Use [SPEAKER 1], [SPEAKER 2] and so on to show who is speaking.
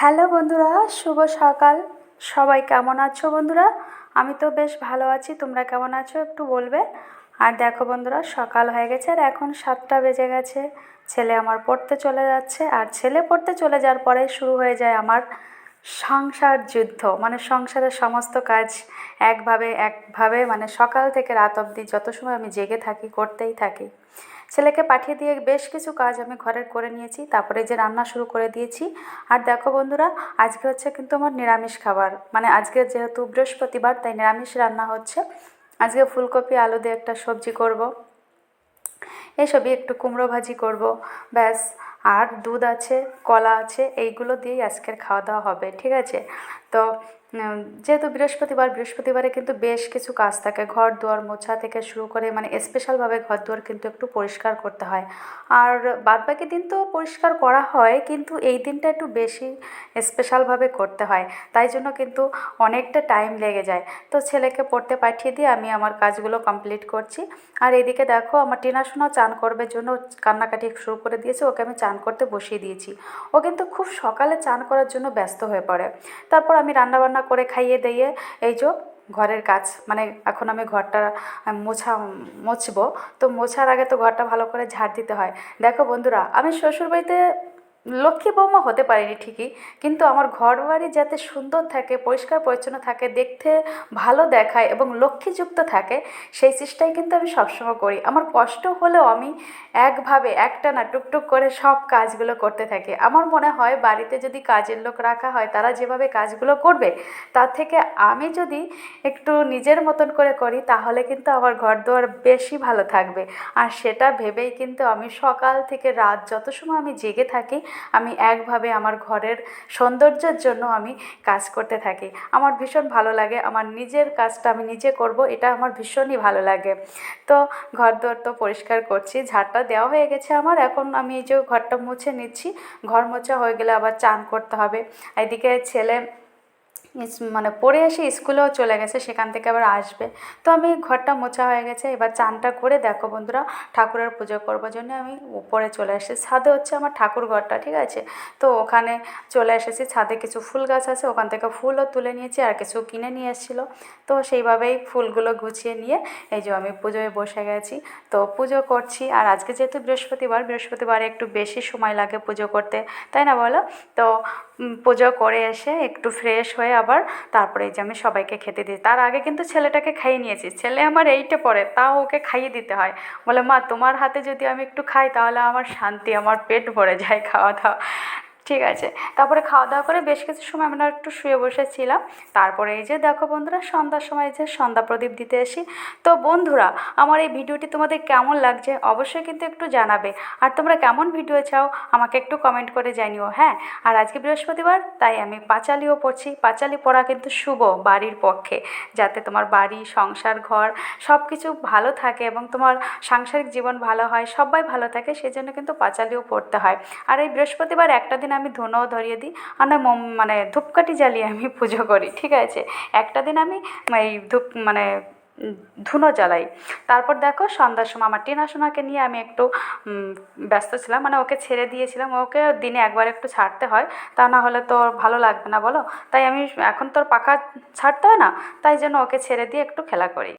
[SPEAKER 1] Hello বন্ধুরা, শুভ সকাল। সবাই কেমন আছো বন্ধুরা? আমি তো বেশ ভালো আছি, তোমরা কেমন আছো একটু বলবে? আর দেখো বন্ধুরা, সকাল হয়ে গেছে আর এখন সাতটা বেজে গেছে। ছেলে আমার পড়তে চলে যাচ্ছে, আর ছেলে পড়তে চলে যাওয়ার পরে শুরু হয়ে যায় আমার সংসার যুদ্ধ মানে সংসারের সমস্ত কাজ একভাবে একভাবে মানে সকাল থেকে রাত অবধি যত সময় আমি জেগে থাকি, করতেই থাকি। ছেলেকে পাঠিয়ে দিয়ে বেশ কিছু কাজ আমি ঘরের করে নিয়েছি, তারপরে যে রান্না শুরু করে দিয়েছি। আর দেখো বন্ধুরা, আজকে হচ্ছে কিন্তু আমার নিরামিষ খাবার মানে আজকে যেহেতু বৃহস্পতিবার, তাই নিরামিষ রান্না হচ্ছে। আজকে ফুলকপি, আলু দিয়ে একটা সবজি করব। এসবই একটু কুমড়ো ভাজি করব, ব্যাস। আর দুধ আছে, কলা আছে, এইগুলো দিয়েই আজকের খাওয়া দাওয়া হবে, ঠিক আছে? তো যেহেতু বৃহস্পতিবার, বৃহস্পতিবারে কিন্তু বেশ কিছু কাজ থাকে। ঘর দুয়ার মোছা থেকে শুরু করে মানে স্পেশালভাবে ঘর দুয়ার কিন্তু একটু পরিষ্কার করতে হয়। আর বাদবাকি দিন তো পরিষ্কার করা হয়, কিন্তু এই দিনটা একটু বেশি স্পেশালভাবে করতে হয়। তাই জন্য কিন্তু অনেকটা টাইম লেগে যায়। তো ছেলেকে পড়তে পাঠিয়ে দিয়ে আমি আমার কাজগুলো কমপ্লিট করছি। আর এদিকে দেখো, আমার টিনাশোনা চান করবে জন্য কান্নাকাটি শুরু করে দিয়েছে। ওকে আমি চান করতে বসিয়ে দিয়েছি। ও কিন্তু খুব সকালে চান করার জন্য ব্যস্ত হয়ে পড়ে। তারপর আমি রান্নাবান্না রান্না করে খাইয়ে দিয়ে এই যে ঘরের কাজ মানে এখন আমি ঘরটা মোছা, মুছবো। তো মোছার আগে তো ঘরটা ভালো করে ঝাড় দিতে হয়। দেখো বন্ধুরা, আমি শ্বশুরবাড়িতে লক্ষ্মী বৌমা হতে পারিনি ঠিকই, কিন্তু আমার ঘর বাড়ি যাতে সুন্দর থাকে, পরিষ্কার পরিচ্ছন্ন থাকে, দেখতে ভালো দেখায় এবং লক্ষ্মীযুক্ত থাকে, সেই চেষ্টাই কিন্তু আমি সবসময় করি। আমার কষ্ট হলেও আমি একভাবে, একটা না, টুকটুক করে সব কাজগুলো করতে থাকি। আমার মনে হয় বাড়িতে যদি কাজের লোক রাখা হয়, তারা যেভাবে কাজগুলো করবে, তার থেকে আমি যদি একটু নিজের মতন করে করি, তাহলে কিন্তু আমার ঘর দুয়ার বেশি ভালো থাকবে। আর সেটা ভেবেই কিন্তু আমি সকাল থেকে রাত যত সময় আমি জেগে থাকি আমি একভাবে আমার ঘরের সৌন্দর্যের জন্য আমি কাজ করতে থাকি। আমার ভীষণ ভালো লাগে, আমার নিজের কাজটা আমি নিজে করব, এটা আমার ভীষণই ভালো লাগে। তো ঘর দোর তো পরিষ্কার করছি, ঝাড়টা দেওয়া হয়ে গেছে আমার, এখন আমি এই যে ঘরটা মুছে নিচ্ছি, ঘর মোছা হয়ে গেলে আবার চান করতে হবে। এদিকে ছেলে মানে পড়ে এসে স্কুলেও চলে গেছে, সেখান থেকে আবার আসবে। তো আমি ঘরটা মোছা হয়ে গেছে, এবার চানটা করে দেখো বন্ধুরা, ঠাকুরের পুজো করবার জন্য আমি উপরে চলে এসেছি। ছাদে হচ্ছে আমার ঠাকুর ঘরটা, ঠিক আছে? তো ওখানে চলে এসেছি, ছাদে কিছু ফুল গাছ আছে, ওখান থেকে ফুলও তুলে নিয়েছি আর কিছু কিনে নিয়ে এসেছিল। তো সেইভাবেই ফুলগুলো গুছিয়ে নিয়ে এই যে আমি পুজোয় বসে গেছি। তো পুজো করছি, আর আজকে যেহেতু বৃহস্পতিবার, বৃহস্পতিবারে একটু বেশি সময় লাগে পুজো করতে, তাই না বলো? তো পুজো করে এসে একটু ফ্রেশ হয়ে আবার তারপরে এই যে আমি সবাইকে খেতে দিই। তার আগে কিন্তু ছেলেটাকে খাইয়ে নিয়েছি। ছেলে আমার এইটে পড়ে, তাও ওকে খাইয়ে দিতে হয়। বলে, মা, তোমার হাতে যদি আমি একটু খাই, তাহলে আমার শান্তি, আমার পেট ভরে যায় খাওয়া দাওয়া ঠিক আছে। তারপরে খাওয়া দাওয়া করে বেশ কিছু সময় আমরা একটু শুয়ে বসেছিলাম। তারপরে এই যে দেখো বন্ধুরা, সন্ধ্যার সময় যে সন্ধ্যা প্রদীপ দিতে আসি তো বন্ধুরা, আমার এই ভিডিওটি তোমাদের কেমন লাগছে অবশ্যই কিন্তু একটু জানাবে। আর তোমরা কেমন ভিডিও চাও আমাকে একটু কমেন্ট করে জানিও হ্যাঁ? আর আজকে বৃহস্পতিবার, তাই আমি পাঁচালিও পড়ছি। পাঁচালি পড়া কিন্তু শুভ বাড়ির পক্ষে। যাতে তোমার বাড়ি, সংসার, ঘর সব কিছু ভালো থাকে এবং তোমার সাংসারিক জীবন ভালো হয়, সবাই ভালো থাকে, সেজন্য কিন্তু পাঁচালিও পড়তে হয়। আর এই বৃহস্পতিবার একটা দিন আমি ধুনোও ধরিয়ে দিই। আর না মোম মানে ধূপকাঠি জ্বালিয়ে আমি পুজো করি, ঠিক আছে? একটা দিন আমি এই ধূপ মানে ধুনো জ্বালাই। তারপর দেখো সন্ধ্যার সময় আমার টিনা সোনাকে নিয়ে আমি একটু ব্যস্ত ছিলাম। মানে ওকে ছেড়ে দিয়েছিলাম। ওকে দিনে একবার একটু ছাড়তে হয়। তা না হলে তো ভালো লাগবে না, বলো? তাই আমি এখন তোর পাখা ছাড়তে হয় না। তাই জন্য ওকে ছেড়ে দিয়ে একটু খেলা করি।